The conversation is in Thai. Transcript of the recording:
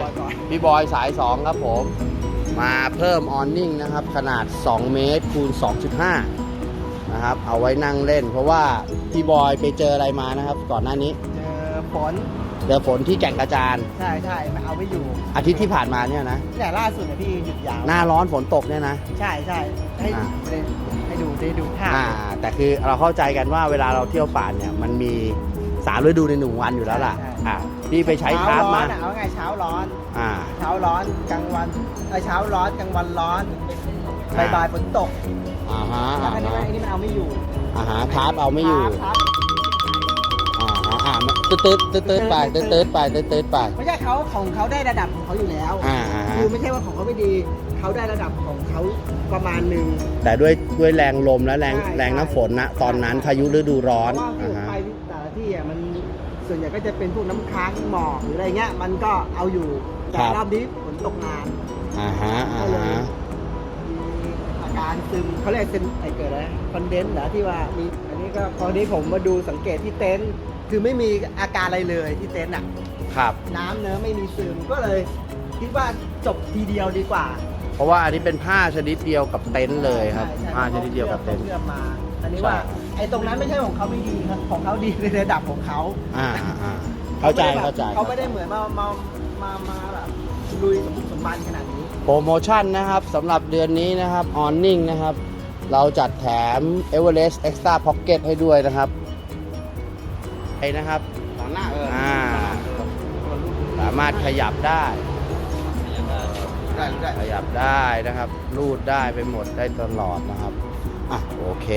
ก่อนพี่บอยสาย 2 ครับผม มาเพิ่มออนนิ่งนะครับ ขนาด 2 เมตรคูณ 2.5 นะครับ เอาไว้นั่งเล่น เพราะว่าพี่บอยไปเจออะไรมานะครับ ก่อนหน้านี้ เจอฝนเจอฝนที่แก่งกระจานใช่ใช่มันเอาไม่อยู่อาทิตย์ที่ผ่านมาเนี่ยนะแต่ล่าสุดเนี่ยพี่หยุดยาว หน้าร้อนฝนตกเนี่ยนะ ใช่ใช่ให้อ่าได้ให้ดูได้ดูภาพอ่าแต่คือเราเข้าใจกันว่าเวลาเราเที่ยวป่าเนี่ยมันมี สามฤดูในหนึ่งวันอยู่แล้วล่ะอ่าพี่ไปใช้คราฟเช้าร้อมานอะเอาไงเช้าร้อน อ่า เช้าร้อนกลางวันเอ้ยเช้าร้อนกลางวันร้อนอ่าบ่ายๆฝนตกอ่าฮะแล้วอ่าอันนี้ฮะมันอันนี้มันเอาไม่อยู่อ่าฮะคราฟเอาไม่อยู่ ครับอ่าฮะอ่าตืดตืดตืดตืดไปตืดตืดไปตืดตืดไป ไม่ใช่เขาของเขาได้ระดับของเขาอยู่แล้วอ่าฮะ คือไม่ใช่ว่าของเขาไม่ดี เขาได้ระดับของเขาประมาณหนึ่ง แต่ด้วยด้วยแรงลมและแรงใช่แรงน้ำฝนนะตอนนั้นพายุฤดูร้อนเพราะว่าที่อ่าผมฮะ ไปแต่ละที่อะมัน ส่วนใหญ่ก็จะเป็นพวกน้ำค้างหมอกหรืออะไรเงี้ย มันก็เอาอยู่แต่รอบนี้ฝนตกนานอ่าฮะอ่าฮะมีอาการซึมเขาเรียกซึมไอเกิดอะไรคอนเดนส์เหรอที่ว่ามีอันนี้ก็พอนี้ผมมาดูสังเกตที่เต็นท์คือไม่มีอาการอะไรเลยที่เต็นท์อะ ครับ น้ำเนื้อะไม่มีซึมก็เลยคิดว่าจบทีเดียวดีกว่าเพ ราะว่าอันนี้เป็นผ้าชนิดเดียวกับเต็นท์เลยครับใช่ใช่ผ้าชนิดเดียวกับเต็นท์เชื่อมมาอันนี้ใช่ว่าไอ้ตรงนั้นไม่ใช่ของเขาไม่ดีครับของเขาดีในระดับของเขาอ่าอ่าเข้าใจไม่ได้แบบเข้าใจเขาไม่ได้เหมือนมามามามาแบบลุยสมบุกสมบันขนาดนี้ โปรโมชั่นนะครับสำหรับเดือนนี้นะครับออนนิ่งนะครับ เราจัดแถม Everest Extra Pocket ให้ด้วยนะครับไอ้นะครับหลังหน้าเอออ่า สามารถขยับได้ ได้ได้ขยับได้นะครับ รูดได้ไปหมดได้ตลอดนะครับอะโอเค